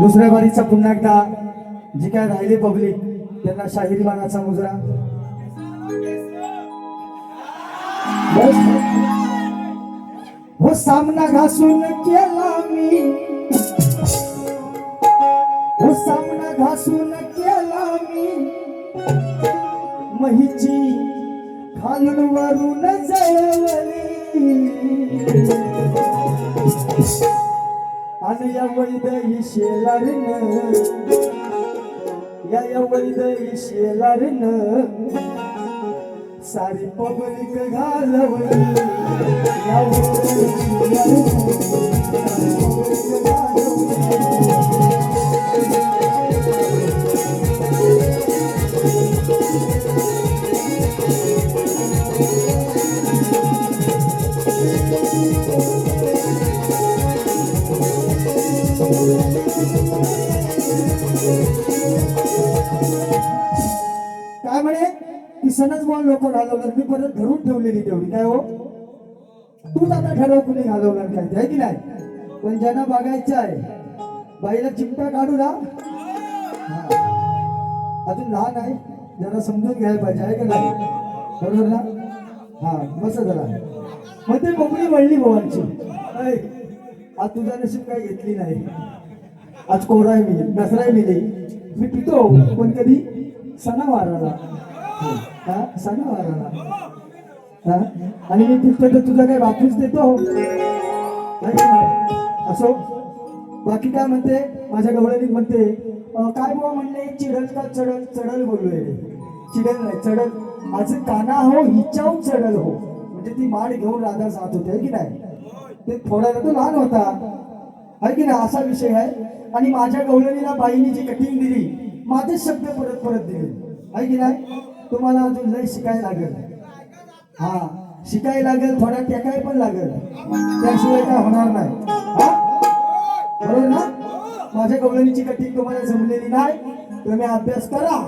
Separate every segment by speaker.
Speaker 1: दुसऱ्या बारीचा पुन्हा एकदा जी काय राहिली पब्लिक त्यांना शाहिरी बाणाचा मुजरा. हो सामना घासून केला मी. हो सामना घासून केला मी. महिची खालून वरून जळवली. आणि या वैद ही शेलारीन या या वैद ही शेलारीन सारी पब्लिक घालवली. या वैद घालवली. लोक घालवणार. मी परत धरून ठेवलेली तेवढी. काय हो? तूच आता ठरव कुणी घालवणार काय ते, आहे की नाही? पण ज्यांना बघायचं आहे बाईला चिमटा काढू ना. अजून लहान आहे. जरा समजून घ्यायला पाहिजे आहे का नाही? बरोबर ना? हा बस जरा. मग ते कोकणी वळली भावांची. आज तुझा नशीब काय घेतली नाही. आज कोराय आहे मी दसरा आहे मी नाही मी पितो पण कधी सणा सणावाराला हा? आणि मी तिथं तर तुझा काय वापस देतो असो. बाकी काय म्हणते? माझ्या गवळणीत म्हणते काय बुवा म्हणले? चिडल का चढल? चढल बोललोय चिडल नाही चढल. आज काना हो हिच्याहून चढल हो. म्हणजे ती माड घेऊन राधा जात होते है की नाही? ते थोडा तो लहान होता. आहे की नाही? असा विषय आहे. आणि माझ्या गवळणीला बाईने जी कटिंग दिली माझेच शब्द परत परत दिले. आहे की नाही? तुम्हाला अजून लय शिकायला लागेल. हा शिकायला लागेल थोडा टेकाय पण लागेल. त्याशिवाय काय होणार नाही. बरोबर ना? माझ्या कवळणीची कटी तुम्हाला जमलेली नाही. तुम्ही अभ्यास करा.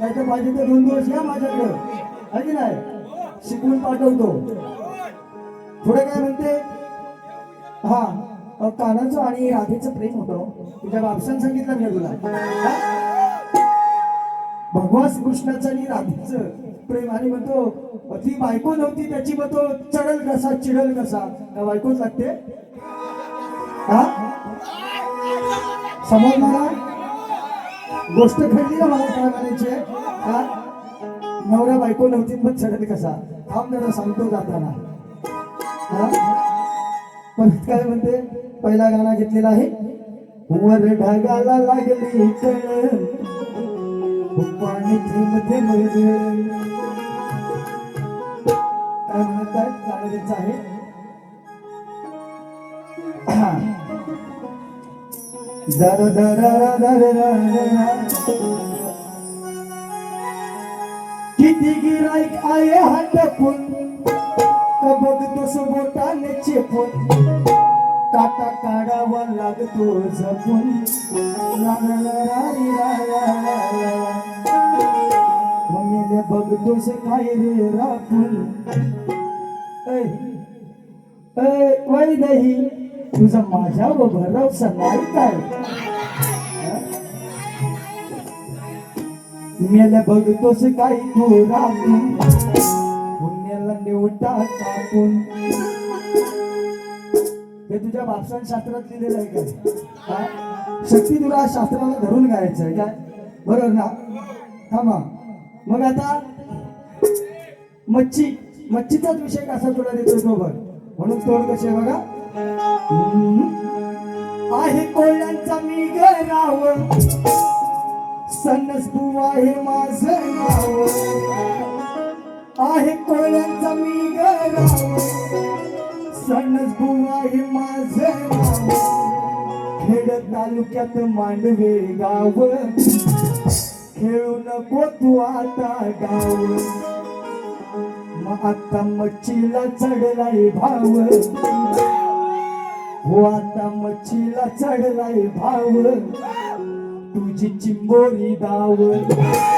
Speaker 1: नाही तर माझे तर दोन दिवस घ्या माझ्याकडं. आहे की नाही? शिकवून पाठवतो. पुढे काय म्हणते? हा कानाचं आणि राधेचं प्रेम होतं. तुझ्या बापसान सांगितलं मी तुला. भगवान कृष्णाचं आणि राधेचं प्रेम. आणि म्हणतो ती बायको नव्हती त्याची म्हणतो चढल कसा चिडल कसा त्या बायकोच लागते? हा? समजणार गोष्ट घडली ना मला काय म्हणायची हा? नवरा बायको नव्हती मग चढल कसा थांब जरा सांगतो जाताना. हा? पण काय म्हणते? पहिला गाणा घेतलेला आहे. वर ढगाला लागली कळ पाणी थेंब थेंब काय म्हणत आहे. गाणं त्यांचं आहे दर दर दर किती गिराईक आहे हटपून बघतोस बोटाने चेपून. काटा काढावा लागतो जपून. लागला मम्मीने बघतोस काय रे राखून. वैदही तुझा माझ्यावर भरवसा नाही काय? मेल्या बघतोस काय तू राखून. पुण्याला निवटा टाकून. हे तुझ्या भाषण शास्त्रात लिहिलेलं आहे काय? शक्ती तुला शास्त्राला धरून गायचं आहे काय? बरोबर ना? थांबा. मग आता मच्छी मच्छीचाच विषय कसा तुला देतो तो बघ. म्हणून तोड कसे बघा. आहे कोल्यांचा मी गराव सनस बुवा हे माझं नाव. आहे कोळ्यांचा मी गराव सणस बुवा हे माझं नाव. खेड तालुक्यात मांडवे गाव. घेऊ नको तू आता गाव. मग आता मच्छीला चढलाय भाव. हो आता मच्छीला चढलाय भाव. तुझी चिंबोरी दाव. तुझी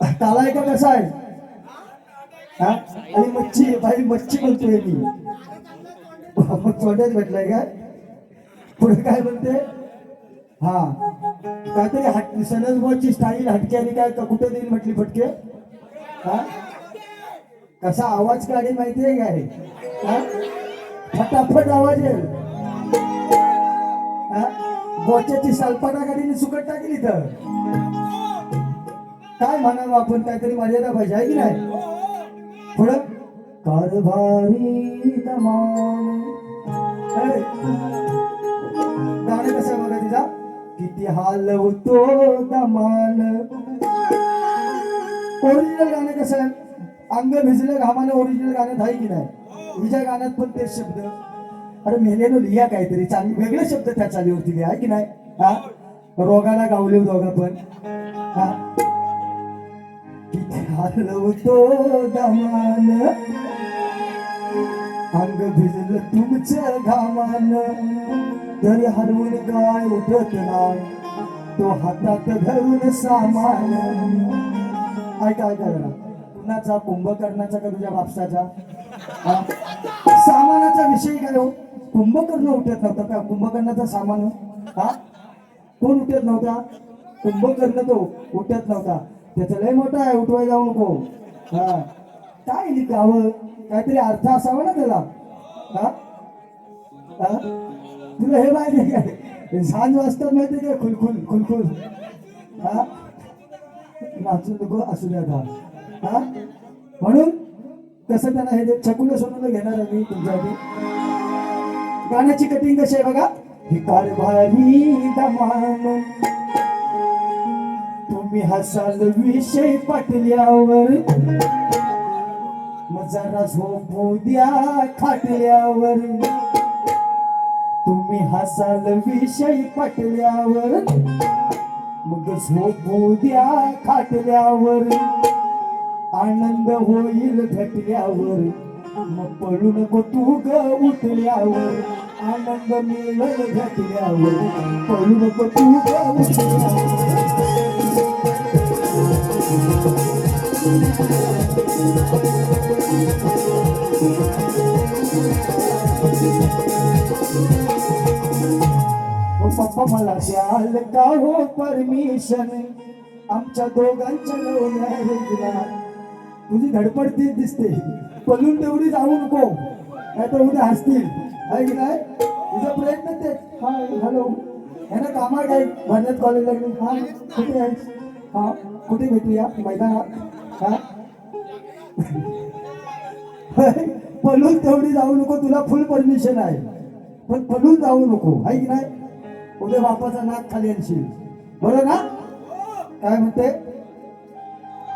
Speaker 1: ताला आहे का कसा आहे? हा? आणि मच्छी भाई मच्छी बोलतोय मी. तोंडात भेटलाय काय पुढे काय म्हणते? हा. काहीतरी हट सनजबॉची स्टाईल हटके आणि काय कुठे देईल म्हटली फटके? हा? कसा आवाज काढेल माहितीये काय हा? फटाफट आवाज येईल. हा? बोच्याची सालपाटा काढीने सुकट टाकली तर काय म्हणावं आपण? काहीतरी मर्यादा पाहिजे आहे की नाही? पुढं. कारभारी गाणं कसं आहे बघा तिचा किती हालवतो दमान ओरिजिनल गाणं कसं आहे? अंग भिजलं घामानं ओरिजिनल गाण्यात आहे की नाही? हिच्या गाण्यात पण तेच शब्द. अरे मेलेनो लिहा काहीतरी. चांगले वेगळे शब्द त्या चालीवरती लिहा आहे की नाही? हा? रोगाला गावले दोघा पण. हरवतो दमान अंग भिजलं तुमचं घामान तरी हरवून काय उठत नाही. तो हातात धरून सामान. ऐका ऐका जरा कुणाचा कुंभकर्णाचा का तुझ्या बापसाचा? सामानाचा विषय काय हो? कुंभकर्ण उठत नव्हता का? कुंभकर्णाचा सामान हो? हा? कोण उठत नव्हता? कुंभकर्ण तो उठत नव्हता. त्याचा लय मोठा आहे उठवाय जाऊ नको. हा. काय गावं? काहीतरी अर्थ असावा ना त्याला. हा? हा? तुला हे माहिती काय सांज वाजता माहिती काय खुलखुल खुलखुल हा? नाचू नको असू द्या हा? म्हणून कसं त्यांना हे छकुलं सोनूला घेणार आहे मी तुमच्यासाठी. गाण्याची कटिंग कशी आहे बघा? ही कारभारी दमान. तुम्ही हसाल विषय पाटल्यावर. मग जरा झोपू द्या खाटल्यावर. तुम्ही हसाल विषय पटल्यावर. मग झोपू द्या खाटल्यावर. आनंद होईल घटल्यावर मग पळू नको तू ग उठल्यावर. आनंद मिळेल घटल्यावर पळू नको तू ग उठल्यावर. मला द्याल का हो परमिशन आमच्या दोघांच्या लव तुझी धडपड तीच दिसते पलून तेवढी जाऊ नको नाही तर उद्या हसतील आहे की नाही तुझा प्रयत्न ते हाय हॅलो. ह्यानं कामात आहे भरण्यात कॉलेजला गेली हा कुठे आहेस हा कुठे भेटूया? मैदानात. पलून तेवढी जाऊ नको तुला फुल परमिशन आहे. पण पलून जाऊ नको आहे की नाही? उद्या बापाचा नाक खाली आणशील. बरं ना? काय म्हणते?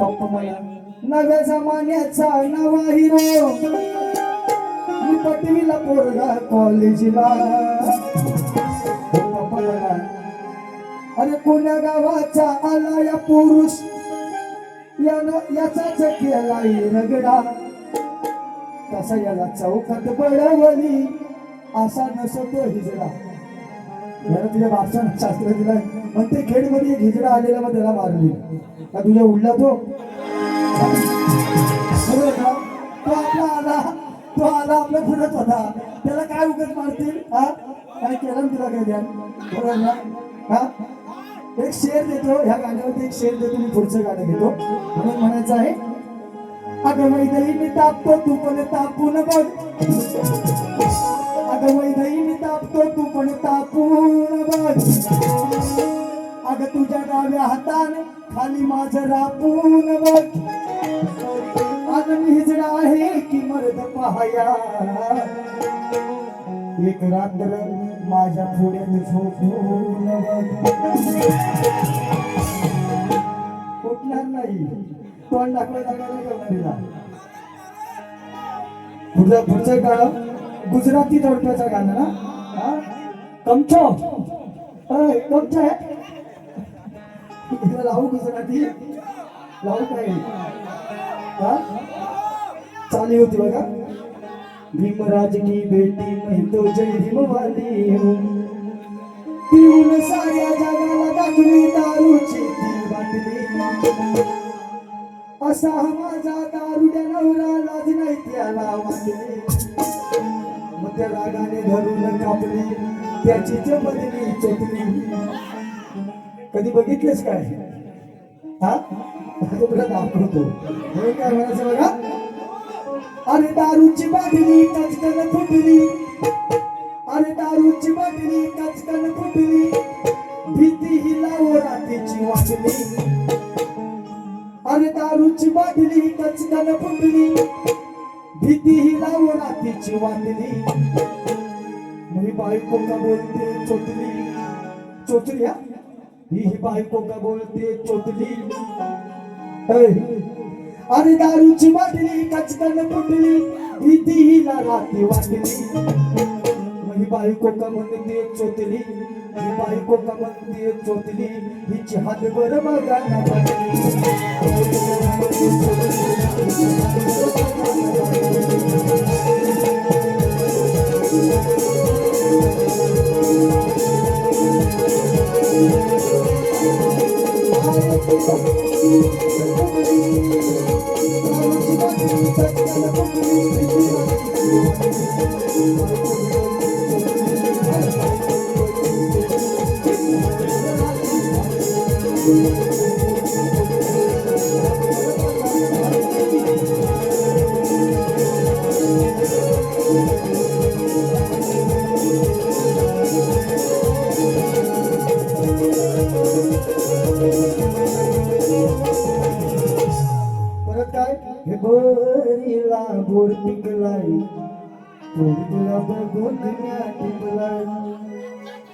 Speaker 1: पप्पा मला नव्या जमान्याचा नवा हिरो मी पटवीला पोरगा कॉलेजला. पप्पा मला अरे कोण्या गावाचा आला या पुरुष? यानं याचाच केला रगडा तसा याला चौकात बळवली असा नसतो हिजडा. याला तुझ्या बापसान शास्त्र दिलाय मग ते खेडमध्ये हिजडा आलेला मग त्याला मारली. का तुझ्या उडला तो तो आपला आला तो आला आपल्या पुढत होता. त्याला काय उगत मारतील? हा? काय केलं तुला काय द्या बरोबर ना? हा? एक शेर देतो ह्या गाण्यावरती एक शेर देतो मी पुढचं गाणं घेतो. म्हणून म्हणायचं आहे अगं मैदई मी तापतो तू पण तापून बघ. अगं मैदई मी तापतो तू पण तापून बघ. अगं तुझ्या डाव्या हाताने खाली माझं रापून बघ. अगं मी हिजडा आहे की मर्द पहाया. एक रात्र माझ्या पुढे झोपून नाही. तोंड दाखवाय जागा नाही करणार तिला पुढचं पुढचं गाणं. गुजराती तोडप्याचं गाणं ना? हा? कमचो आहे इकडे लावू गुजराती. लावू काय? हा? होती बघा. भीमराज की बेटी मैं तो जय भीमवाली हूँ। पिऊन साऱ्या जगाला दाखवी दारूची ती बाटली। असा हा माझा दारुड्या नवरा लाज नाही त्याला वाटली। मग त्या रागाने धरून कापली त्याची जबदली चोटली कधी बघितलेस काय? हा? तुला दाखवतो। हे काय म्हणायचं बघा। अरे दारूची बाटली कचकन फुटली. अरे दारूची बाटली कचकन फुटली. भीती ही लावो रात्रीची वाटली. अरे दारूची बाटली कचकन फुटली. भीती ही लावो रात्रीची वाटली. मी बायको का बोलते चोटली चोचली हा? ही ही बायको का बोलते चोटली अरे दारूची बाटली कचकन फुटली भीती हिला राती वाटली. ही बायको का म्हणते चोतली ही बायको का म्हणते चोतली हिची हात बर बघा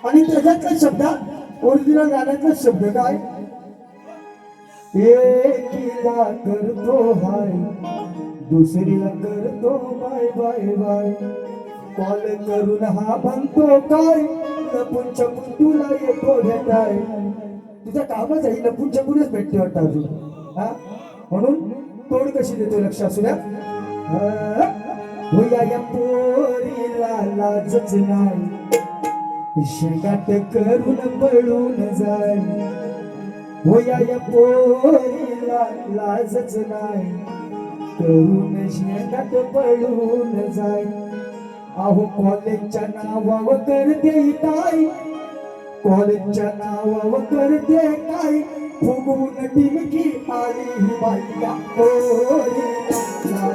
Speaker 1: आणि त्याच्यातला शब्द ओरिजिनल गाण्यातला शब्द काय? एकीला करतो हाय दुसरीला करतो बाय बाय बाय. कॉल करून हा म्हणतो काय? लपून छपून तुला येतो भेटाय. तुझं कामच आहे लपून छपूनच भेटते वाटतं अजून. हा? म्हणून तोड कशी देतो लक्ष असू द्या. होया या पोरीला लाजच नाही. शेंगाट करून पळून जाय. होया या पोरीला लाजच नाही. करून शेंगाट पळून जाय. अहो कॉलेजच्या नावावर करते काय कॉलेजच्या नावावर करते काय फुगवून टिमकी आली ही बाईया पोरीला.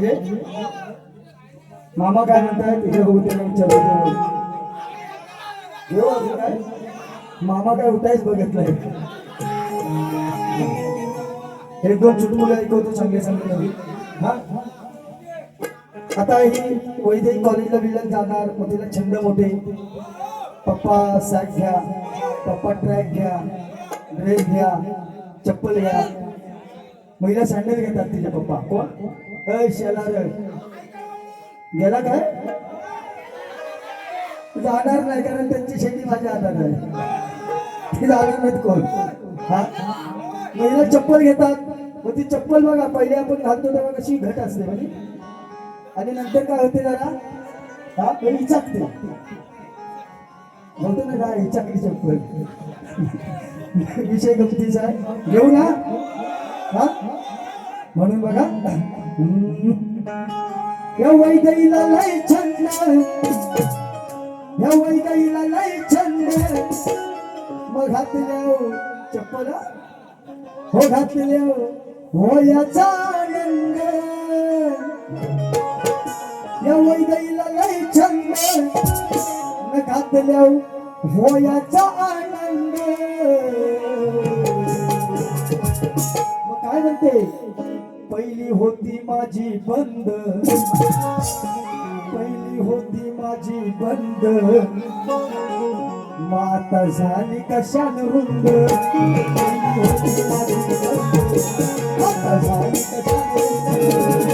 Speaker 1: पाहिजे मामा काय म्हणताय? तिकडे बघू त्याला विचारतो काय? मामा काय उठायच बघितलंय एक दोन चुटमुले ऐकवतो चांगले चांगले नवीन हा? आता ही वैद्य कॉलेजला बिलत जाणार. मग तिला छंद मोठे. पप्पा सॅक घ्या. पप्पा ट्रॅक घ्या. ड्रेस घ्या. चप्पल घ्या. महिला सँडल घेतात तिच्या पप्पा. कोण? गेला काय? जाणार नाही कारण त्यांची शेती माझ्या हातात आहे ती जाणार नाहीत कोण हा? महिला चप्पल घेतात. मग ती चप्पल बघा पहिले आपण घालतो तेव्हा कशी घट असते म्हणजे आणि नंतर काय होते जरा? हा? मग इचाकते म्हणतो ना काय? इचाकली चप्पल. विषय गमतीचा आहे. घेऊ ना? हा? म्हणून बघा. या वैदईला लय छंद. या वैदईला लय छंद. मग घातल्या चप्पल. हो घातल्या हो याचा आनंद. या वैदईला लय छंद. न घात घातल्या होयाचा आनंद. मग काय म्हणते? पहिली होती माझी बंद. पहिली होती माझी बंद. माता झाली कशान रुंद? पहिली होती माझी बंद. माता झाली कशान रुंद?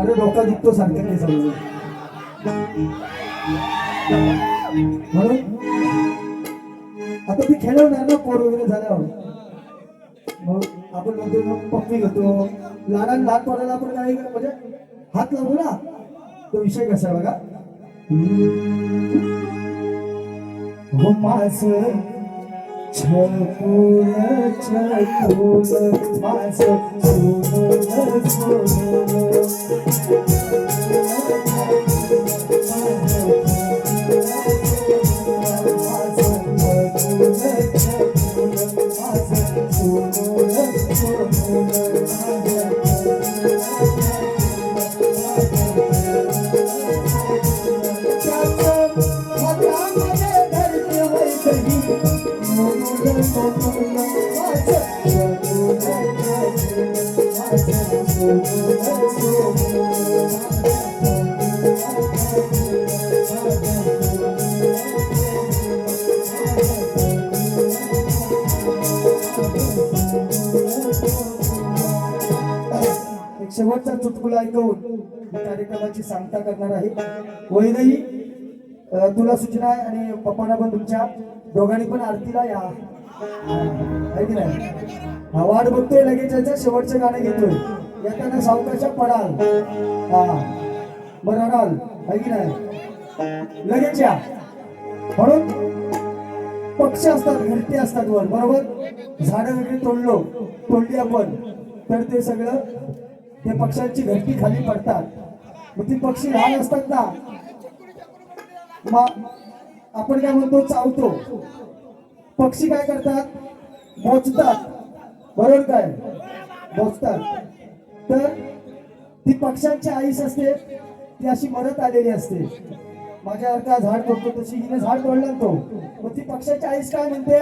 Speaker 1: अरे डोका दुखतो सांगते ते समजून म्हणून आता ती खेळवणार ना पोर वगैरे झाल्यावर. मग आपण म्हणतो मग पप्पी घेतो. लहान लहान पोराला आपण काय म्हणजे हात लावू ना. तो विषय कसा आहे बघा? हो मास छकुल छकुल माझं सोनुल सोनुल एक शेवटचा चुटकुला ऐकवून कार्यक्रमाची सांगता करणार आहे. वैदही तुला सूचना आहे आणि पप्पांना पण तुमच्या दोघांनी पण आरतीला या. आहे की नाही? हा वाट बघतोय लगेच शेवटचं गाणं घेतोय. येताना सावकाशा पडाल. हा. बरं आहे की नाही? लगेच या. म्हणून पक्षी असतात घरटे असतात वर बरोबर? झाडं वगैरे तोडलो तोडली आपण तर ते सगळं त्या पक्ष्यांची घरटी खाली पडतात. मग ती पक्षी लहान असतात ना? मग आपण काय म्हणतो? चावतो. पक्षी काय करतात? मोजतात. बरोबर काय? मोजतात. तर ती पक्ष्यांची आईस असते ती अशी मरत आलेली असते. माझ्यासारखा झाड तोडतो तशी हिने झाड तोडलं तो. मग ती पक्षाची आईस काय म्हणते?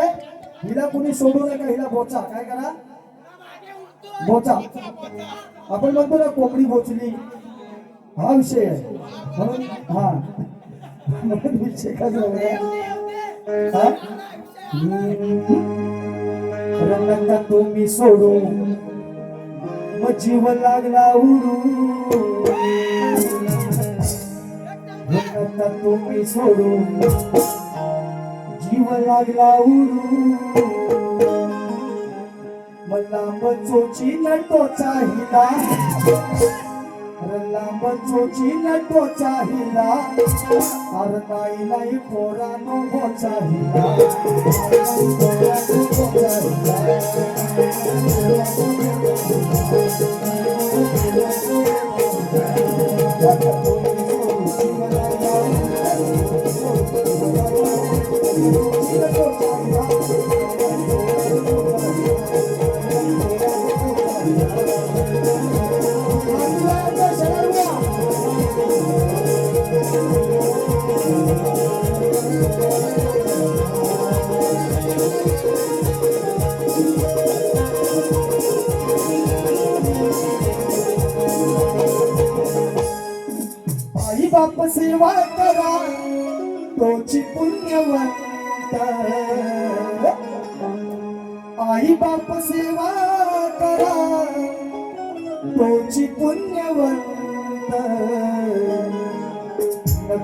Speaker 1: हिला कुणी सोडू नका हिला बोचा. काय करा? बोचा. आपण म्हणतो ना कोंबडी बोचली. हा विषय आहे. म्हणून हा. म्हणून विषय कसा रंगांना तुम्ही सोडू मग जीव लागला उडू तुम्ही सोडू जीव लागला उडू मला मचोची नटोचा हिला. लांब चोची नटो चाहिला अर नाही नाही पोरा नको चाहिला सेवा करा. तोची पुण्यवंत.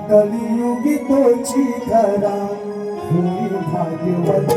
Speaker 1: कलियुगी तोची करा भाग्यवंत.